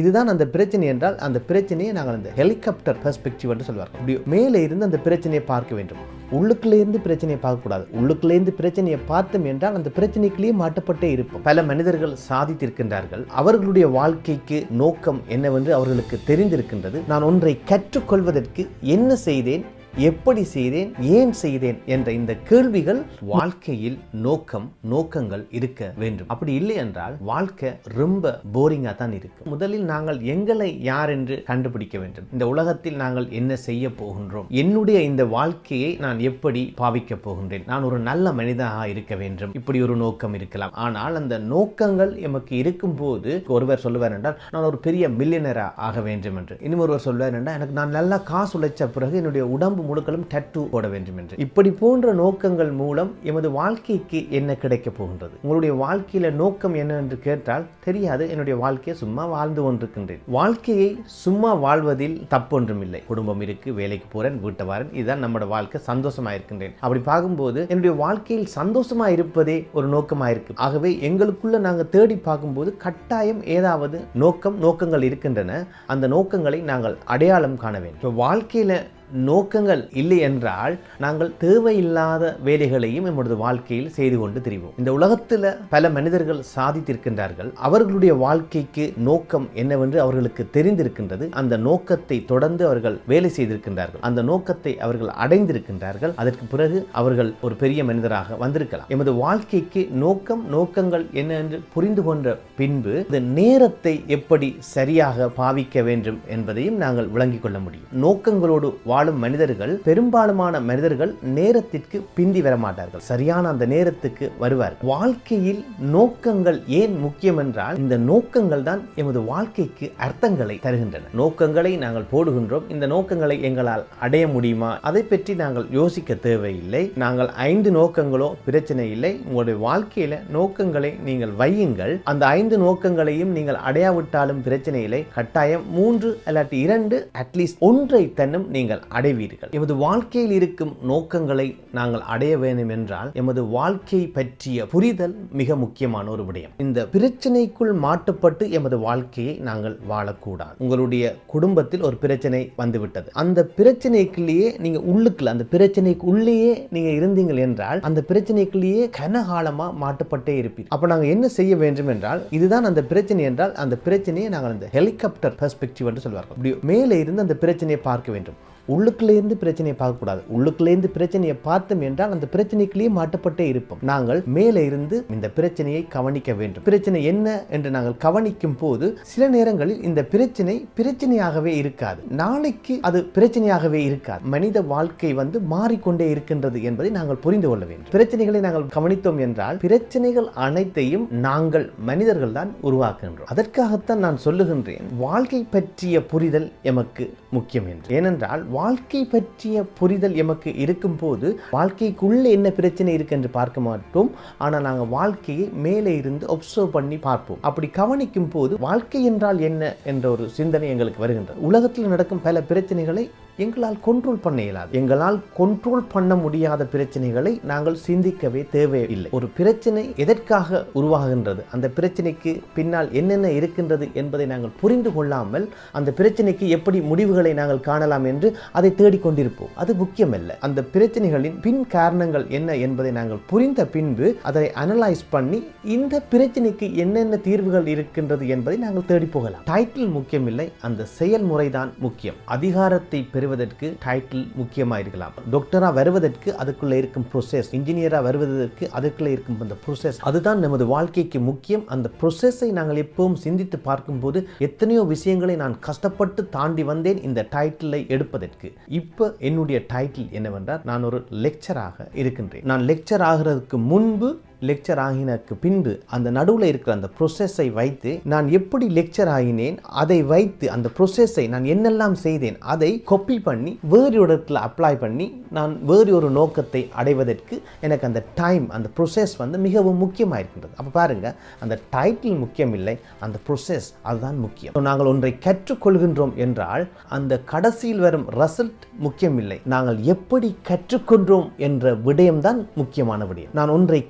இதுதான் அந்த பிரச்சனை என்றால் அந்த பிரச்சனையை நாங்கள் அந்த ஹெலிகாப்டர் பெர்ஸ்பெக்டிவ் என்று சொல்வார்கள். அப்படி மேலே இருந்து அந்த பிரச்சனையை பார்க்க வேண்டும். உள்ளுக்குள்ளேருந்து பிரச்சனையை பார்க்கக்கூடாது. உள்ளுக்குள்ளேருந்து பிரச்சனையை பார்த்தோம் என்றால் அந்த பிரச்சனைக்குள்ளேயே மாட்டப்பட்டே இருப்போம். பல மனிதர்கள் சாதித்திருக்கின்றார்கள். அவர்களுடைய வாழ்க்கைக்கு நோக்கம் என்னவென்று அவர்களுக்கு தெரிந்திருக்கின்றது. நான் ஒன்றை கற்றுக்கொள்வதற்கு என்ன செய்தேன்? எப்படி செய்தேன் ஏன் செய்தேன் என்ற இந்த கேள்விகள் வாழ்க்கையில் நோக்கம் நோக்கங்கள் இருக்க வேண்டும். அப்படி இல்லை என்றால் வாழ்க்கை ரொம்ப போரிங்காக தான் இருக்கு. முதலில் நாங்கள் எங்களை யார் என்று கண்டுபிடிக்க வேண்டும். இந்த உலகத்தில் நாங்கள் என்ன செய்ய போகின்றோம்? என்னுடைய இந்த வாழ்க்கையை நான் எப்படி பாவிக்க போகின்றேன்? நான் ஒரு நல்ல மனிதனாக இருக்க வேண்டும். இப்படி ஒரு நோக்கம் இருக்கலாம். ஆனால் அந்த நோக்கங்கள் எமக்கு இருக்கும் போது ஒருவர் சொல்லுவார் என்றால் நான் ஒரு பெரிய மில்லியனரா ஆக வேண்டும் என்று. இன்னும் ஒருவர் சொல்வார் என்றால் எனக்கு நான் நல்லா காசு உழைச்ச பிறகு என்னுடைய உடம்பு முழுக்களும் டட்டு போட வேண்டும் என்று. இப்படி போன்ற நோக்கங்கள் மூலம் எமது வாழ்க்கைக்கு என்ன கிடைக்கப் போகின்றது? உங்களுடைய வாழ்க்கையில நோக்கம் என்ன என்று கேட்டால் தெரியாது என்னுடைய வாழ்க்கையை சும்மா வாழ்ந்து கொண்டிருக்கின்றேன். வாழ்க்கையை சும்மா வாழ்வதில் தப்பொன்றும் இல்லை குடும்பம் இருக்கு வேலைக்கு போறேன் வீட்டை வரேன் இதுதான் நம்மளோட வாழ்க்கை சந்தோஷமா இருக்கின்றேன். அப்படி பார்க்கும்போது என்னுடைய வாழ்க்கையில் சந்தோஷமா இருப்பதே ஒரு நோக்கமா இருக்கு. ஆகவே எங்களுக்குள்ள நாங்கள் தேடி பார்க்கும்போது கட்டாயம் ஏதாவது நோக்கம் நோக்கங்கள் இருக்கின்றன. அந்த நோக்கங்களை நாங்கள் அடையாளம் காண வேண்டும். இப்போ வாழ்க்கையில நோக்கங்கள் இல்லை என்றால் நாங்கள் தேவையில்லாத வேலைகளையும் எம்மது வாழ்க்கையில் செய்து கொண்டு திரிவோம். இந்த உலகத்தில் பல மனிதர்கள் சாதித்திருக்கின்றார்கள். அவர்களுடைய வாழ்க்கைக்கு நோக்கம் என்னவென்று அவர்களுக்கு தெரிந்திருக்கின்றது. அந்த நோக்கத்தை தொடர்ந்து அவர்கள் வேலை செய்திருக்கின்றார்கள். அந்த நோக்கத்தை அவர்கள் அடைந்திருக்கின்றார்கள். அதற்கு பிறகு அவர்கள் ஒரு பெரிய மனிதராக வந்திருக்கலாம். எமது வாழ்க்கைக்கு நோக்கம் நோக்கங்கள் என்ன என்று புரிந்து கொண்ட பின்பு இந்த நேரத்தை எப்படி சரியாக பாவிக்க வேண்டும் என்பதையும் நாங்கள் விளங்கிக் கொள்ள முடியும். நோக்கங்களோடு வாழும் மனிதர்கள் பெரும்பாலுமான மனிதர்கள் நேரத்திற்கு பிந்தி வர மாட்டார்கள் சரியான அந்த நேரத்துக்கு வருவார் வாழ்க்கையில் நோக்கங்கள் ஏன் முக்கியம் என்றால் இந்த நோக்கங்கள் தான் எமது வாழ்க்கைக்கு அர்த்தங்களை தருகின்றன. நோக்கங்களை நாங்கள் போடுகின்றோம். இந்த நோக்கங்களை எங்களால் அடைய முடியுமா? அதை பற்றி நாங்கள் யோசிக்க தேவையில்லை. நாங்கள் ஐந்து நோக்கங்களோ பிரச்சனை இல்லை. உங்களுடைய வாழ்க்கையில நோக்கங்களை நீங்கள் வையுங்கள். அந்த ஐந்து நோக்கங்களையும் நீங்கள் அடையாவிட்டாலும் பிரச்சனை இல்லை. கட்டாயம் மூன்று அல்லாட்டி இரண்டு அட்லீஸ்ட் ஒன்றை தன்னும் நீங்கள் அடைவீர்கள். எமது வாழ்க்கையில் இருக்கும் நோக்கங்களை நாங்கள் அடைய வேண்டும் என்றால் எமது வாழ்க்கை பற்றிய புரிதல் மிக முக்கியமான ஒரு விடயம். இந்த பிரச்சனைக்குள் மாட்டுப்பட்டு எமது வாழ்க்கையை நாங்கள் வாழக்கூடாது. உங்களுடைய குடும்பத்தில் ஒரு பிரச்சனை வந்துவிட்டது. அந்த பிரச்சனைக்குள்ளேயே நீங்க உள்ளுக்குள்ள அந்த பிரச்சனைக்கு உள்ளேயே நீங்க இருந்தீங்கள் என்றால் அந்த பிரச்சனைக்குள்ளேயே கனகாலமா மாட்டுப்பட்டே இருப்பீங்க அப்ப நாங்க என்ன செய்ய வேண்டும் என்றால் இதுதான் அந்த பிரச்சனை என்றால் அந்த பிரச்சனையை நாங்கள் அந்த ஹெலிகாப்டர் பெர்ஸ்பெக்டிவ் என்று சொல்வார்கள். மேலே இருந்து அந்த பிரச்சனையை பார்க்க வேண்டும். உள்ளுக்குள்ளேருந்து பிரச்சனையை பார்க்கக்கூடாது. உள்ளுக்குள்ளேருந்து பிரச்சனையை பார்த்தோம் என்றால் அந்த பிரச்சனைக்குள்ளேயே மாட்டப்பட்டே இருப்போம். நாங்கள் மேலே இருந்து இந்த பிரச்சனையை கவனிக்க வேண்டும். பிரச்சனை என்ன என்று நாங்கள் கவனிக்கும் போது சில நேரங்களில் இந்த பிரச்சனை பிரச்சனையாகவே இருக்காது. நாளைக்கு அது பிரச்சனையாகவே இருக்காது. மனித வாழ்க்கை வந்து மாறிக்கொண்டே இருக்கின்றது என்பதை நாங்கள் புரிந்து கொள்ள வேண்டும். பிரச்சனைகளை நாங்கள் கவனித்தோம் என்றால் பிரச்சனைகள் அனைத்தையும் நாங்கள் மனிதர்கள் தான் உருவாக்குகின்றோம். அதற்காகத்தான் நான் சொல்லுகின்றேன் வாழ்க்கை பற்றிய புரிதல் எமக்கு முக்கியம் என்று. ஏனென்றால் வாழ்க்கை பற்றிய புரிதல் எமக்கு இருக்கும் போது வாழ்க்கைக்குள்ளே என்ன பிரச்சனை இருக்கு என்று பார்க்க மாட்டோம். ஆனால் நாங்கள் வாழ்க்கையை மேலே இருந்து ஒப்சர்வ் பண்ணி பார்ப்போம். அப்படி கவனிக்கும் போது வாழ்க்கை என்றால் என்ன என்ற ஒரு சிந்தனை எங்களுக்கு வருகின்றது. உலகத்தில் நடக்கும் பல பிரச்சனைகளை எங்களால் கண்ட்ரோல் பண்ண இயலாது. எங்களால் கண்ட்ரோல் பண்ண முடியாத பிரச்சனைகளை நாங்கள் சிந்திக்கவே தேவையில்லை. ஒரு பிரச்சனை எதற்காக உருவாகின்றது? அந்த பிரச்சனைக்கு பின்னால் என்னென்ன இருக்கின்றது என்பதை நாங்கள் புரிந்து கொள்ளாமல் அந்த பிரச்சனைக்கு எப்படி முடிவுகளை நாங்கள் காணலாம் என்று அதை தேடிக்கொண்டிருப்போம். அது முக்கியமல்ல. அந்த பிரச்சனைகளின் பின் காரணங்கள் என்ன என்பதை நாங்கள் புரிந்த பின்பு அதை அனலைஸ் பண்ணி இந்த பிரச்சனைக்கு என்னென்ன தீர்வுகள் இருக்கின்றது என்பதை நாங்கள் தேடி போகலாம். டைட்டில் முக்கியமில்லை. அந்த செயல்முறை தான் முக்கியம். அதிகாரத்தை வருவதற்கு டைட்டில் முக்கியமாக இருக்கலாம் டாக்டராக வருவதற்கு அதுக்குள்ளே இருக்கும் ப்ரொசஸ் இன்ஜினியராக வருவதற்கு அதுக்குள்ளே இருக்கும் அந்த ப்ரொசஸ் அதுதான் நமது வாழ்க்கைக்கு முக்கியம். அந்த ப்ரொசஸை நாங்கள் எப்பவும் சிந்தித்து பார்க்கும்போது எத்தனையோ விஷயங்களை நான் கஷ்டப்பட்டு தாண்டி வந்தேன் இந்த டைட்டிலை எடுப்பதற்கு. இப்போ என்னுடைய டைட்டில் என்னவென்றால் நான் ஒரு லெக்சராக இருக்கின்றேன். நான் லெக்சர் ஆகிறதுக்கு முன்பு லெக்சர் ஆகினக்கு பின்பு அந்த நடுவில் இருக்கிற அந்த ப்ரொசஸை வைத்து நான் எப்படி லெக்சர் ஆகினேன் அதை வைத்து அந்த ப்ரொசஸை நான் என்னெல்லாம் செய்தேன் அதை கொப்பி பண்ணி வேறு இடத்துல அப்ளை பண்ணி நான் வேறு ஒரு நோக்கத்தை அடைவதற்கு எனக்கு அந்த டைம் அந்த ப்ரொசஸ் வந்து மிகவும் முக்கியமாக இருக்கின்றது அப்போ பாருங்கள் அந்த டைட்டில் முக்கியம் இல்லை அந்த ப்ரொசஸ் அதுதான் முக்கியம். நாங்கள் ஒன்றை கற்றுக்கொள்கின்றோம் என்றால் அந்த கடைசியில் வரும் ரிசல்ட் முக்கியம் இல்லை நாங்கள் எப்படி கற்றுக்கொண்டோம் என்ற விடயம்தான் முக்கியமான விடயம். நான் ஒன்றை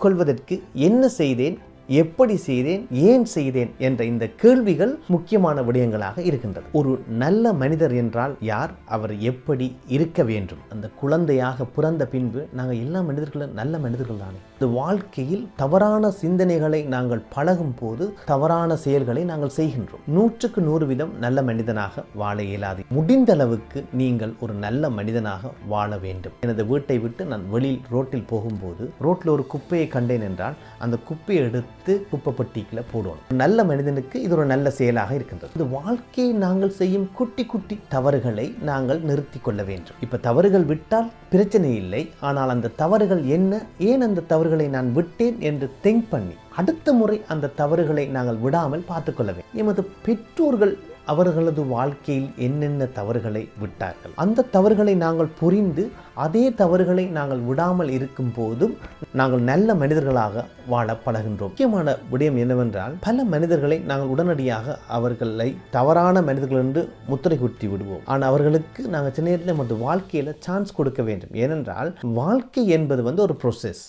கற்றுக்கொள்வதற்கு என்ன செய்தேன் எப்படி செய்தேன் ஏன் செய்தேன் என்ற இந்த கேள்விகள் முக்கியமான விடயங்களாக இருக்கின்றது. ஒரு நல்ல மனிதர் என்றால் யார்? அவர் எப்படி இருக்க வேண்டும்? அந்த குழந்தையாக பிறந்த பின்பு நாங்கள் எல்லா மனிதர்களும் நல்ல மனிதர்கள் தானே. இந்த வாழ்க்கையில் தவறான சிந்தனைகளை நாங்கள் பழகும் போது தவறான செயல்களை நாங்கள் செய்கின்றோம். நூற்றுக்கு நூறு வீதம் நல்ல மனிதனாக வாழ இயலாது. முடிந்த அளவுக்கு நீங்கள் ஒரு நல்ல மனிதனாக வாழ வேண்டும். எனது வீட்டை விட்டு நான் வெளியில் ரோட்டில் போகும்போது ரோட்டில் ஒரு குப்பையை கண்டேன் என்றால் அந்த குப்பையை எடுத்து குப்பை பெட்டிக்குள்ள போடணும். நல்ல மனிதனுக்கு இது ஒரு நல்ல செயலாக இருக்கின்றது. இந்த வாழ்க்கையை நாங்கள் செய்யும் குட்டி குட்டி தவறுகளை நாங்கள் நிறுத்தி கொள்ள வேண்டும். இப்போ தவறுகள் விட்டால் பிரச்சனை இல்லை. ஆனால் அந்த தவறுகள் என்ன? ஏன் அந்த தவறு தவறுகளை நான் விட்டேன் என்று திங்க் பண்ணி அடுத்த முறை அந்த தவறுகளை நாங்கள் விடாமல் பார்த்துக்கொள்ள வேண்டும். எமது பெற்றோர்கள் அவர்களது வாழ்க்கையில் என்னென்ன தவறுகளை விட்டார்கள்? அந்த தவறுகளை நாங்கள் புரிந்து அதே தவறுகளை நாங்கள் விடாமல் இருக்கும் போதும் நாங்கள் நல்ல மனிதர்களாக வாழ பழகின்றோம். முக்கியமான விடயம் என்னவென்றால் பல மனிதர்களை நாங்கள் உடனடியாக அவர்களை தவறான மனிதர்கள் என்று முத்திரை குத்தி விடுவோம். ஆனால் அவர்களுக்கு நாங்கள் சின்ன நேரத்தில் நமது வாழ்க்கையில் சான்ஸ் கொடுக்க வேண்டும். ஏனென்றால் வாழ்க்கை என்பது வந்து ஒரு ப்ரொசஸ்